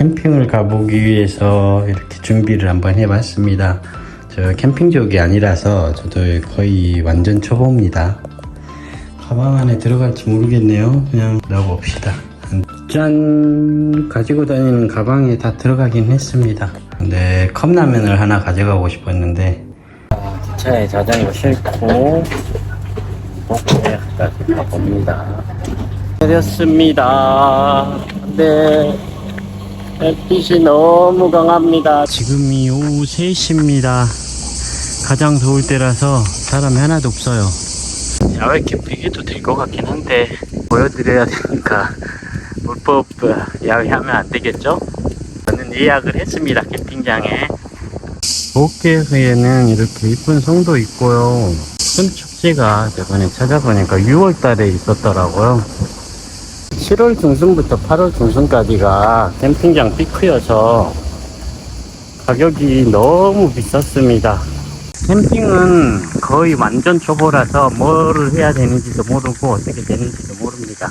캠핑을 가보기 위해서 이렇게 준비를 한번 해봤습니다. 저 캠핑족이 아니라서 저도 거의 완전 초보입니다. 가방 안에 들어갈지 모르겠네요. 그냥 넣어봅시다. 짠! 가지고 다니는 가방에 다 들어가긴 했습니다. 근데 컵라면을 하나 가져가고 싶었는데 기차에 자전거 싣고 목포에까지 가봅니다. 내렸습니다. 네. 햇빛이 너무 강합니다. 지금이 오후 3시입니다. 가장 더울 때라서 사람이 하나도 없어요. 야외 캠핑 해도 될 것 같긴 한데 보여드려야 되니까 불법 야외하면 안 되겠죠? 저는 예약을 했습니다. 캠핑장에. 목계에는 이렇게 이쁜 성도 있고요. 큰 축제가 저번에 찾아보니까 6월 달에 있었더라고요. 7월 중순부터 8월 중순까지가 캠핑장 피크여서 가격이 너무 비쌌습니다. 캠핑은 거의 완전 초보라서 뭐를 해야 되는지도 모르고 어떻게 되는지도 모릅니다.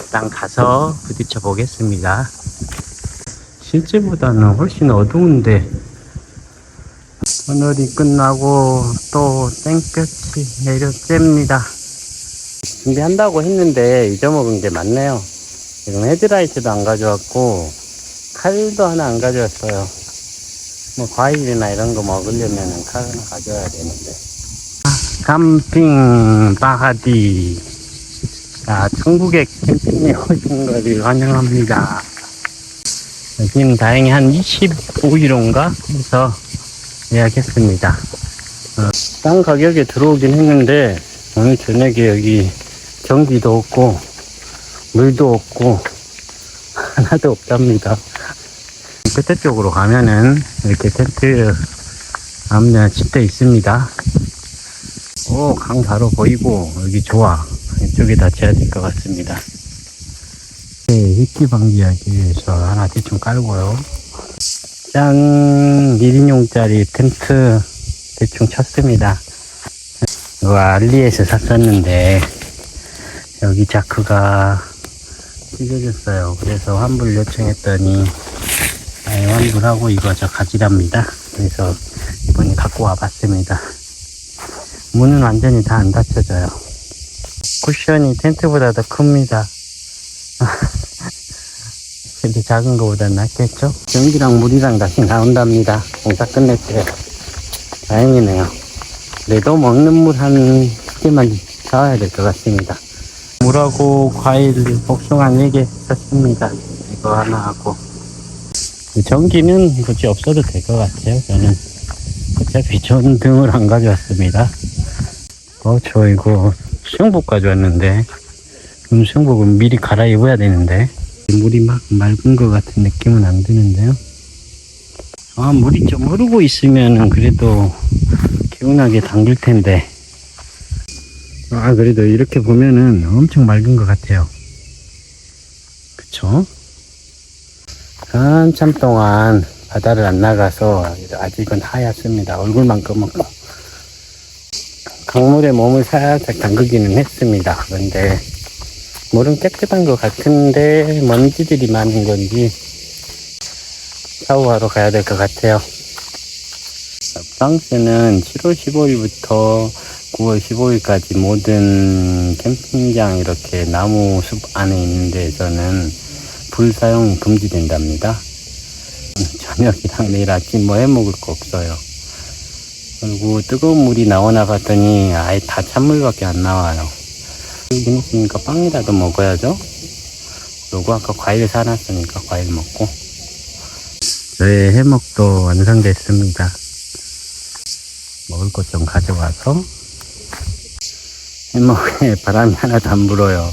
일단 가서 부딪혀 보겠습니다. 실제보다는 훨씬 어두운데 오늘이 끝나고 또 땡볕이 내려 쬐입니다. 준비한다고 했는데 잊어먹은 게 많네요. 지금 헤드라이트도 안 가져왔고 칼도 하나 안 가져왔어요. 뭐 과일이나 이런 거 먹으려면 칼 하나 가져와야 되는데. 아, 캠핑 바하디. 자, 천국의 캠핑에 오신 것을 환영합니다. 지금 다행히 한 25유로인가 해서 예약했습니다. 어, 싼 가격에 들어오긴 했는데 오늘 저녁에 여기 전기도 없고 물도 없고 하나도 없답니다. 끝에 쪽으로 가면은 이렇게 텐트 아무나 집대 있습니다. 오, 강 바로 보이고 여기 좋아. 이쪽에 다쳐야 될 것 같습니다. 네, 히키 방지하기 위해서 하나 대충 깔고요. 짠! 1인용짜리 텐트 대충 쳤습니다. 이거 알리에서 샀었는데, 여기 자크가 찢어졌어요. 그래서 환불 요청했더니, 아예 환불하고 이거 저 가지랍니다. 그래서 이번에 갖고 와봤습니다. 문은 완전히 다 안 닫혀져요. 쿠션이 텐트보다 더 큽니다. 근데 작은 거보다 낫겠죠? 전기랑 물이랑 다시 나온답니다. 공사 끝냈대요. 다행이네요. 그래도 먹는 물 한 개만 사와야 될 것 같습니다. 물하고 과일 복숭아 4개 샀습니다. 이거 하나 하고. 전기는 굳이 없어도 될 것 같아요. 저는 어차피 좋은 등을 안 가져왔습니다. 어, 저 이거 수영복 가져왔는데 그럼 수영복은 미리 갈아입어야 되는데 물이 막 맑은 것 같은 느낌은 안 드는데요. 아, 물이 좀 흐르고 있으면 그래도 개운하게 담글 텐데. 아, 그래도 이렇게 보면은 엄청 맑은 것 같아요. 그쵸? 한참 동안 바다를 안 나가서 아직은 하얗습니다. 얼굴만큼은 강물에 몸을 살짝 담그기는 했습니다. 그런데 물은 깨끗한 것 같은데 먼지들이 많은 건지 샤워하러 가야 될 것 같아요. 프랑스는 7월 15일부터 9월 15일까지 모든 캠핑장 이렇게 나무 숲 안에 있는 데에서는 불 사용이 금지된답니다. 저녁이랑 내일 아침 뭐 해 먹을 거 없어요. 그리고 뜨거운 물이 나오나 봤더니 아예 다 찬물밖에 안 나와요. 여기 있으니까 빵이라도 먹어야죠. 그리고 아까 과일 사놨으니까 과일 먹고. 저의 해먹도 완성됐습니다. 먹을 것 좀 가져와서 해먹에 바람이 하나도 안 불어요.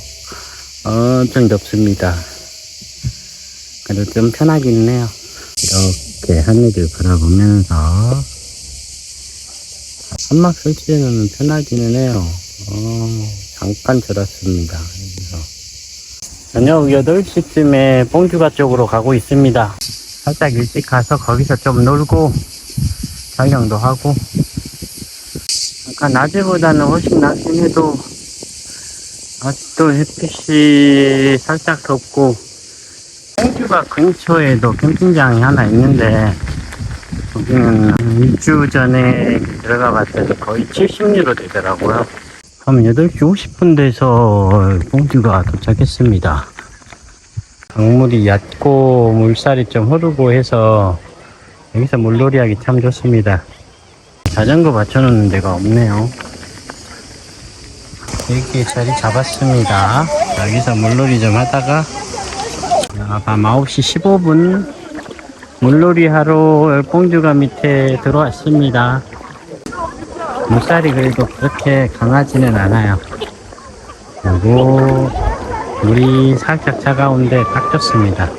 엄청 덥습니다. 그래도 좀 편하긴 해요. 이렇게 하늘을 바라보면서 한막 설치해놓으면 편하기는 해요. 어, 잠깐 졸았습니다. 여기서. 저녁 8시쯤에 뽕주가 쪽으로 가고 있습니다. 살짝 일찍 가서 거기서 좀 놀고 촬영도 하고 아까 낮에보다는 훨씬 해도 아직도 햇빛이 살짝 덥고 홍주가 근처에도 캠핑장이 하나 있는데 거기는 2주 전에 들어가 봤더니 거의 70유로 되더라고요. 그럼 8시 50분 돼서 홍주가 도착했습니다. 강물이 얕고 물살이 좀 흐르고 해서 여기서 물놀이 하기 참 좋습니다. 자전거 받쳐놓는 데가 없네요. 여기에 자리 잡았습니다. 여기서 물놀이 좀 하다가 아, 밤 9시 15분 물놀이 하러 꽁주가 밑에 들어왔습니다. 물살이 그래도 그렇게 강하지는 않아요. 그리고 물이 살짝 차가운데 딱 좋습니다.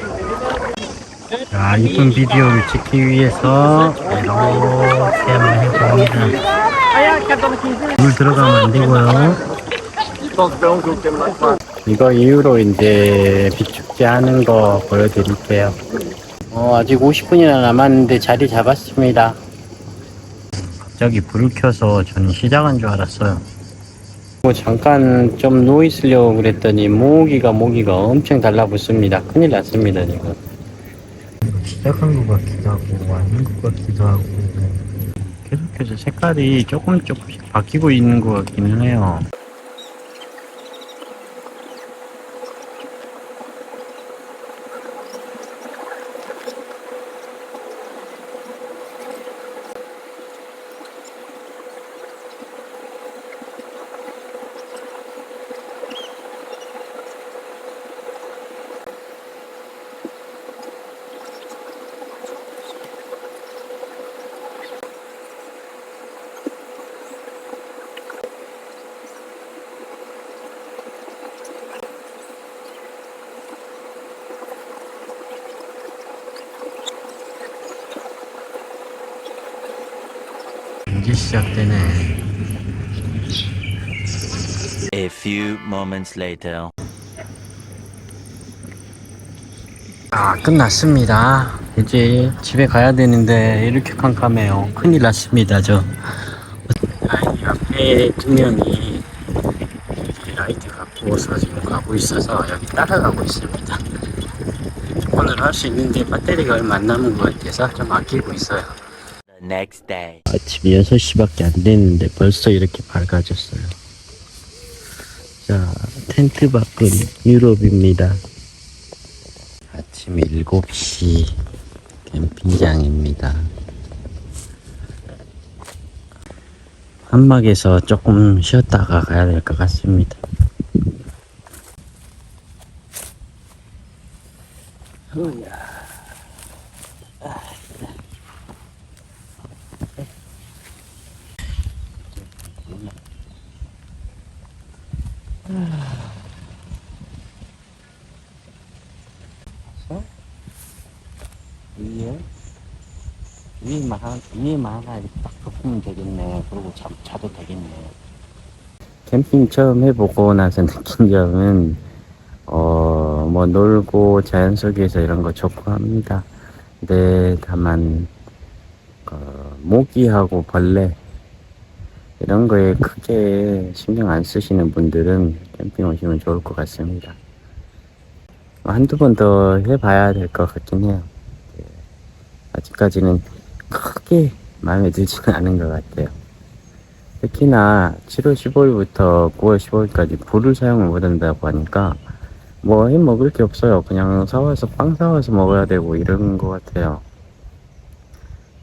자, 이쁜 비디오를 찍기 위해서 이렇게 한번 해봅니다. 물 들어가면 안 되고요. 이거 이후로 이제 비축제 하는 거 보여드릴게요. 어, 아직 50분이나 남았는데 자리 잡았습니다. 갑자기 불을 켜서 저는 시작한 줄 알았어요. 뭐 잠깐 좀 누워 있으려고 그랬더니 모기가 모기가 엄청 달라붙습니다. 큰일 났습니다 지금. 시작한 것 같기도 하고 아닌 것 같기도 하고 계속해서 색깔이 조금 조금씩 바뀌고 있는 것 같기는 해요. 이제 시작되네. A few moments later. 아, 끝났습니다. 이제 집에 가야 되는데 이렇게 캄캄해요. 큰일 났습니다, 저. 아이 앞에 두 명이 라이트 갖고 서 지금 가고 있어서 여기 따라가고 있습니다. 오늘 할 수 있는데 배터리가 얼마 안 남은 것 같아서 좀 아끼고 있어요. Next day. 아침 6시밖에 안 됐는데 벌써 이렇게 밝아졌어요. 자, 텐트 밖은 유럽입니다. 아침 7시 캠핑장입니다. 한막에서 조금 쉬었다가 가야 될 것 같습니다. 위에 위에만 하나 위에만 하나 이렇게 딱 덮으면 되겠네. 그리고 자, 자도 되겠네. 캠핑 처음 해보고 나서 느낀 점은 어 뭐 놀고 자연 속에서 이런 거 좋고 합니다. 근데 다만 어, 모기하고 벌레 이런 거에 크게 신경 안 쓰시는 분들은 캠핑 오시면 좋을 것 같습니다. 한두 번 더 해봐야 될 것 같긴 해요. 예. 아직까지는 크게 마음에 들지는 않은 것 같아요. 특히나 7월 15일부터 9월 15일까지 불을 사용을 못한다고 하니까 뭐 해 먹을 게 없어요. 그냥 사와서 빵 사와서 먹어야 되고 이런 것 같아요.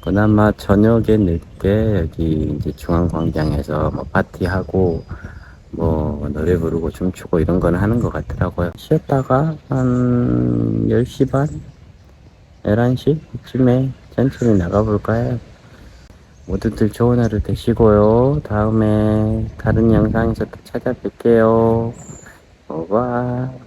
그나마 저녁에 늦게 여기 이제 중앙광장에서 뭐 파티하고 뭐 노래 부르고 춤추고 이런 거는 하는 것 같더라고요. 쉬었다가 한 10시 반? 11시? 쯤에 천천히 나가볼까 해요. 모두들 좋은 하루 되시고요. 다음에 다른 영상에서 또 찾아뵐게요. 오바.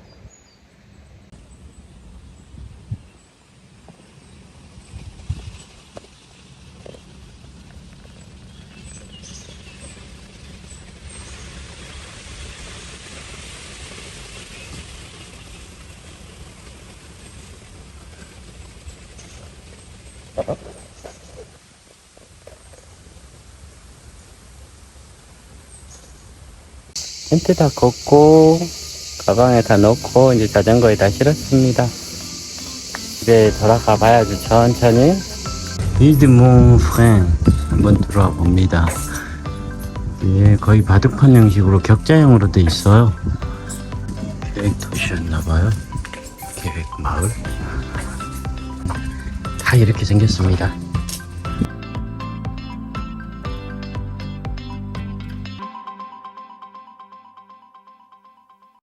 텐트 다 걷고 가방에 다 넣고 이제 자전거에 다 실었습니다. 집에 돌아가 봐야죠. 천천히. 리드몽 프랭 한번 들어와 봅니다. 예, 거의 바둑판 형식으로 격자형으로 돼 있어요. 계획 도시였나봐요. 계획 마을. 다 이렇게 생겼습니다.